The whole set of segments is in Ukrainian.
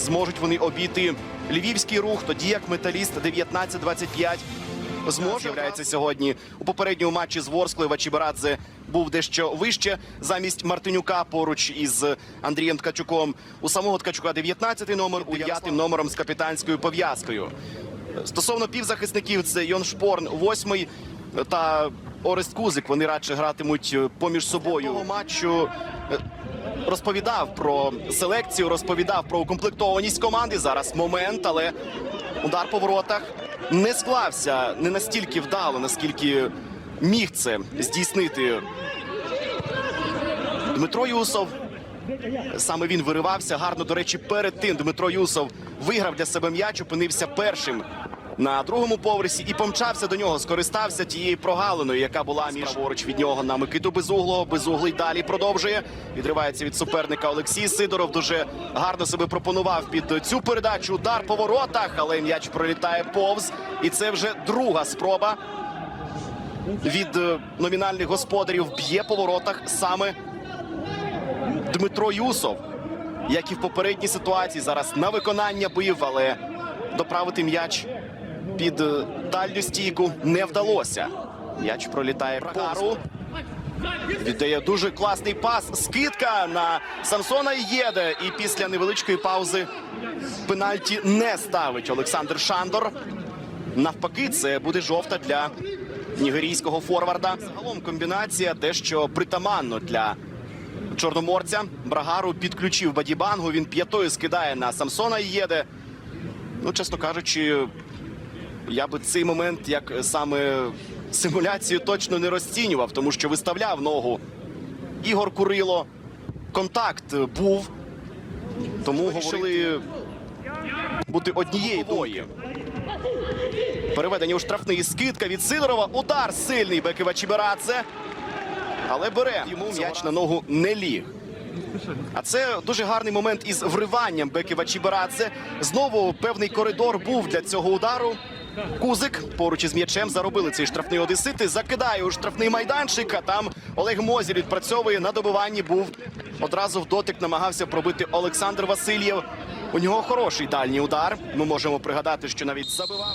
зможуть вони обійти львівський рух, тоді як металіст 19-25 зможе являється сьогодні у попередньому матчі з Ворсклою Вачібарадзе був дещо вище замість Мартинюка поруч із Андрієм Ткачуком. У самого Ткачука 19 номер, у 9 номером з капітанською пов'язкою. Стосовно півзахисників, це Йон Шпорн, восьмий та Орест Кузик. Вони радше гратимуть е, поміж собою. Матчу е, розповідав про селекцію, розповідав про укомплектованість команди. Зараз момент, але удар по воротах не склався не настільки вдало, наскільки міг це здійснити Дмитро Юсов. Саме він виривався гарно. До речі, перед тим Дмитро Юсов виграв для себе м'яч, опинився першим на другому поверсі і помчався до нього. Скористався тією прогалиною, яка була між праворуч від нього на Микиту Безуглого. Безуглий далі продовжує. Відривається від суперника Олексій Сидоров. Дуже гарно себе пропонував під цю передачу. Удар по воротах, але м'яч пролітає повз. І це вже друга спроба від е, номінальних господарів. Б'є по воротах саме Дмитро Юсов, як і в попередній ситуації, зараз на виконання бив, але доправити м'яч під е, дальню стійку не вдалося. М'яч пролітає пару. Віддає дуже класний пас. Скидка на Самсона Єде. І після невеличкої паузи пенальті не ставить Олександр Шандор. Навпаки, це буде жовта для нігерійського форварда. Загалом комбінація дещо притаманно для чорноморця. Брагару підключив Бадібангу. Він п'ятою скидає на Самсона Єде. Ну, чесно кажучи, я би цей момент як саме симуляцію точно не розцінював, тому що виставляв ногу Ігор Курило. Контакт був. Тому вирішили бути однією думки. Переведення у штрафний скидка від Сидорова. Удар сильний Бекива Чіберадзе. Але бере йому м'яч на ногу не ліг. А це дуже гарний момент із вриванням Беківа Чіберадзе. Знову певний коридор був для цього удару. Кузик поруч із м'ячем заробили цей штрафний одесити. Закидає у штрафний майданчик. А там Олег Мозіль відпрацьовує на добиванні. Був одразу в дотик намагався пробити Олександр Васильєв. У нього хороший дальній удар. Ми можемо пригадати, що навіть забивав.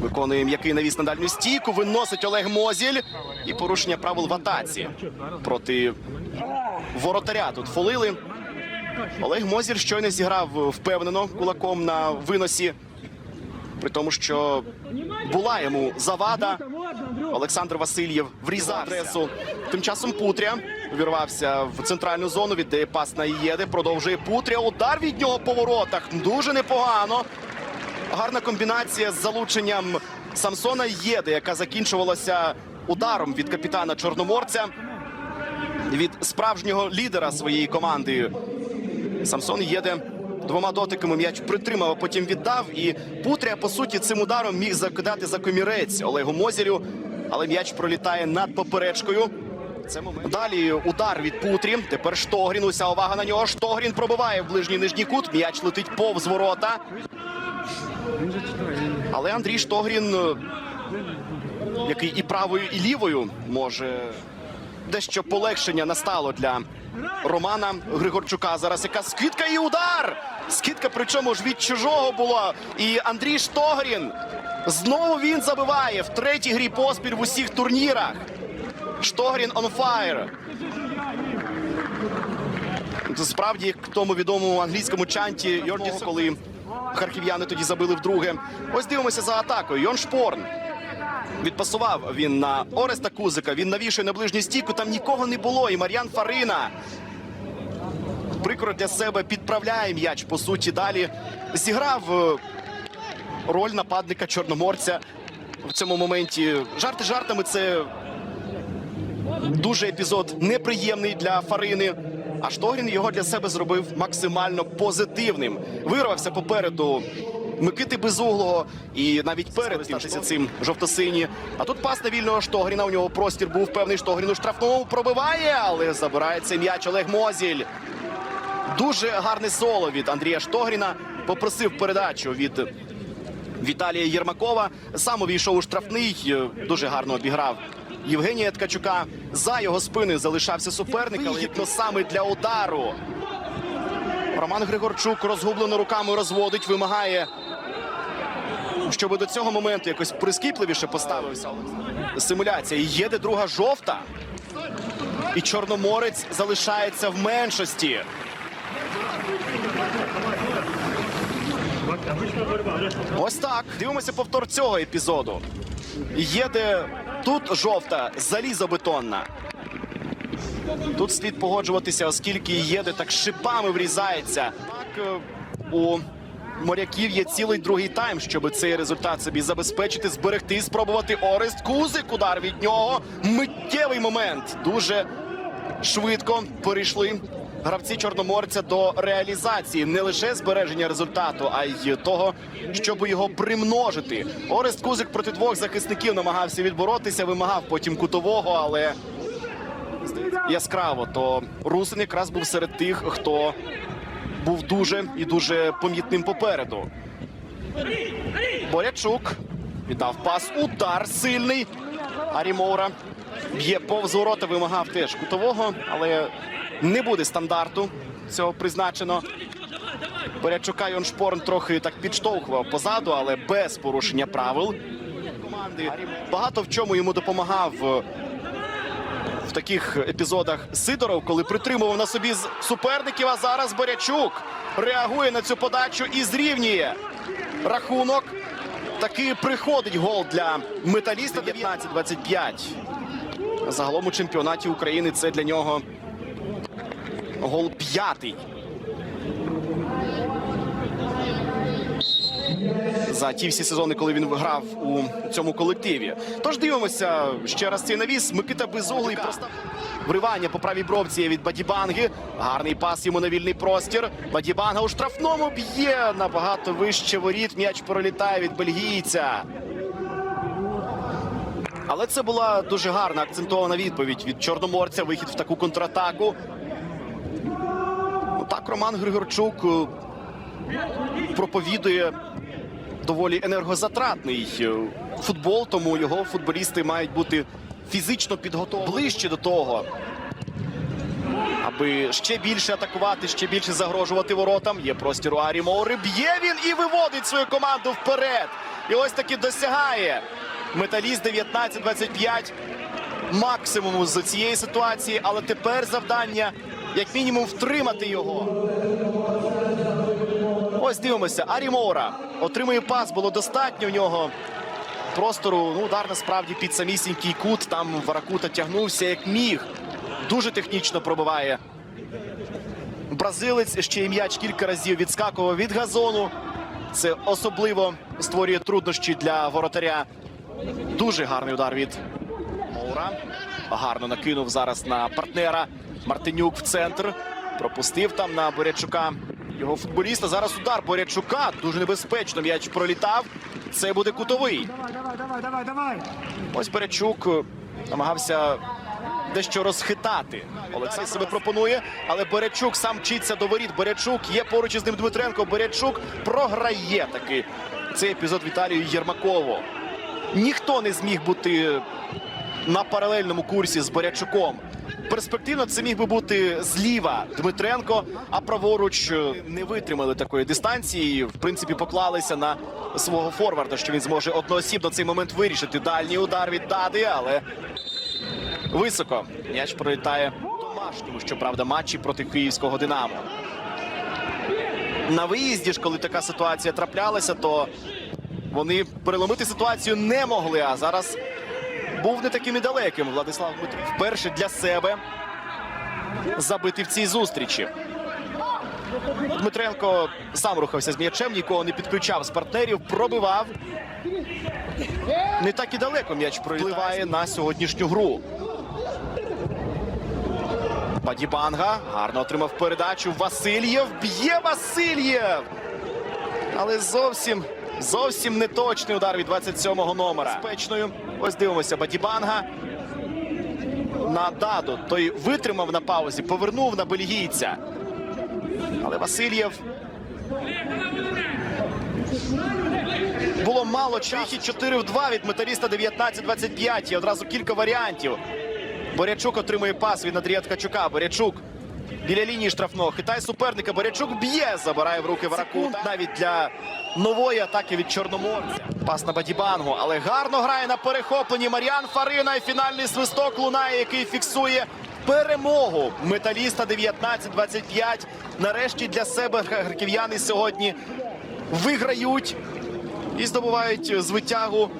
Виконує м'який навіс на дальню стійку. Виносить Олег Мозіль. І порушення правил в атаці проти воротаря. Тут фолили. Олег Мозіль щойно зіграв впевнено кулаком на виносі. При тому, що була йому завада. Олександр Васильєв врізав адресу. Тим часом Путря увірвався в центральну зону. Віддає пас на Єде. Продовжує Путря. Удар від нього по воротах. Дуже непогано. Гарна комбінація з залученням Самсона Єди, яка закінчувалася ударом від капітана Чорноморця. Від справжнього лідера своєї команди. Самсон Єде двома дотиками м'яч притримав, а потім віддав. І Путря, по суті, цим ударом міг закидати за комірець Олегу Мозірю. Але м'яч пролітає над поперечкою. Це момент. Далі удар від Путрі. Тепер Штогрін. Уся увага на нього. Штогрін пробиває в ближній нижній кут. М'яч летить повз ворота. Але Андрій Штогрін, який і правою, і лівою може дещо полегшення настало для Романа Григорчука. Зараз яка скидка і удар. Скидка, причому ж від чужого була. І Андрій Штогрін знову він забиває в третій грі поспіль в усіх турнірах. Штогрін on fire. Це Справді, в тому відомому англійському чанті Йордіс, коли харків'яни тоді забили вдруге. Ось дивимося за атакою. Йон Шпорн. Відпасував він на Ореста Кузика. Він навішує на ближню стійку. Там нікого не було. І Мар'ян Фарина прикро для себе підправляє м'яч. По суті, далі зіграв е, роль нападника Чорноморця в цьому моменті. Жарти жартами це дуже епізод неприємний для Фарини. А Штогрін його для себе зробив максимально позитивним. Вирвався попереду Микити Безуглого і навіть перед статися цим жовто-сині. А тут пас на вільного Штогріна. У нього простір був певний Штогрін у штрафному пробиває, але забирається м'яч Олег Мозіль. Дуже гарне соло від Андрія Штогріна. Попросив передачу від Віталія Єрмакова. Сам увійшов у штрафний. е, Дуже гарно обіграв Євгенія Ткачука. За його спиною залишався суперник, але вигідно саме для удару. Роман Григорчук розгублено руками розводить, вимагає, щоб до цього моменту якось прискіпливіше поставився. Симуляція. Є друга жовта. І Чорноморець залишається в меншості. Ось так. Дивимося повтор цього епізоду. Є де тут жовта, залізобетонна. Тут слід погоджуватися, оскільки єде так шипами врізається. Так е, у моряків є цілий другий тайм, щоб цей результат собі забезпечити, зберегти, спробувати Орест Кузик. Удар від нього. Миттєвий момент. Дуже швидко перейшли гравці Чорноморця до реалізації не лише збереження результату, а й того, щоб його примножити. Орест Кузик проти двох захисників намагався відборотися, вимагав потім кутового, але яскраво, то Русин якраз був серед тих, хто був дуже і дуже помітним попереду. Борячук віддав пас. Удар сильний. Арімоура б'є повз ворота, вимагав теж кутового, але не буде стандарту цього призначено. Борячука Йон Шпорн трохи так підштовхував позаду, але без порушення правил. Команди багато в чому йому допомагав е, в таких епізодах Сидоров, коли притримував на собі суперників. А зараз Борячук реагує на цю подачу і зрівнює рахунок. Таки приходить гол для металіста 19-25. Загалом у чемпіонаті України це для нього гол п'ятий. За ті всі сезони, коли він грав у цьому колективі. Тож дивимося ще раз цей навіс. Микита Безуглий просто вривання по правій бровці є від Бадібанги. Гарний пас йому на вільний простір. Бадібанга у штрафному б'є набагато вище воріт. М'яч пролітає від бельгійця. Але це була дуже гарна акцентована відповідь від Чорноморця. Вихід в таку контратаку. Так Роман Григорчук е, проповідує доволі енергозатратний е, футбол, тому його футболісти мають бути фізично підготовлені ближче до того, аби ще більше атакувати, ще більше загрожувати воротам. Є простір у Арі Моури. Б'є він і виводить свою команду вперед. І ось таки досягає металіст 19-25 максимуму з цієї ситуації, але тепер завдання як мінімум втримати його. Ось дивимося. Арі Моура отримує пас. Було достатньо в нього простору. Ну, удар насправді під самісінький кут. Там Варакута тягнувся як міг. Дуже технічно пробиває. Бразилець ще й м'яч кілька разів відскакував від газону. Це особливо створює труднощі для воротаря. Дуже гарний удар від Моура. Гарно накинув зараз на партнера. Мартинюк в центр. Пропустив там на Борячука його футболіста. Зараз удар Борячука. Дуже небезпечно. М'яч пролітав. Це буде кутовий. Давай, давай, давай, давай, давай. Ось Борячук е, намагався дещо розхитати. Олексій себе пропонує, але Борячук сам вчиться до воріт. Борячук є поруч із ним Дмитренко. Борячук програє таки цей епізод Віталію Єрмакову. Ніхто не зміг бути на паралельному курсі з Борячуком. Перспективно це міг би бути зліва Дмитренко, а праворуч е, не витримали такої дистанції. В принципі, поклалися на свого форварда, що він зможе одноосібно цей момент вирішити. Дальній удар від Дади, але високо. М'яч пролітає домашньому, щоправда, матчі проти київського Динамо. На виїзді ж, коли така ситуація траплялася, то вони переломити ситуацію не могли. А зараз був не таким і далеким Владислав Дмитров. Вперше для себе забити в цій зустрічі. Дмитренко сам рухався з м'ячем, нікого не підключав з партнерів, пробивав. Не так і далеко м'яч впливає на сьогоднішню гру. Бадібанга гарно отримав передачу. Васильєв б'є Васильєв. Але зовсім зовсім не точний удар від 27-го номера. Безпечною. Ось дивимося. Бадібанга на даду. Той витримав на паузі, повернув на бельгійця. Але Васильєв. Було мало часу. 4 в 2 від металіста 19-25. І одразу кілька варіантів. Борячук отримує пас від Андрія Ткачука. Борячук біля лінії штрафного. Хитай суперника. Борячук б'є, забирає в руки Вараку. Навіть для нової атаки від Чорноморця. Пас на Бадібангу, але гарно грає на перехопленні Мар'ян Фарина. І фінальний свисток лунає, який фіксує перемогу металіста 19-25. Нарешті для себе харків'яни сьогодні виграють і здобувають звитягу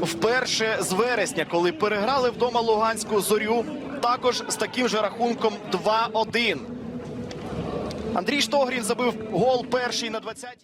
вперше з вересня, коли переграли вдома Луганську зорю. Також з таким же рахунком 2-1. Андрій Штогрін забив гол перший на 20-й.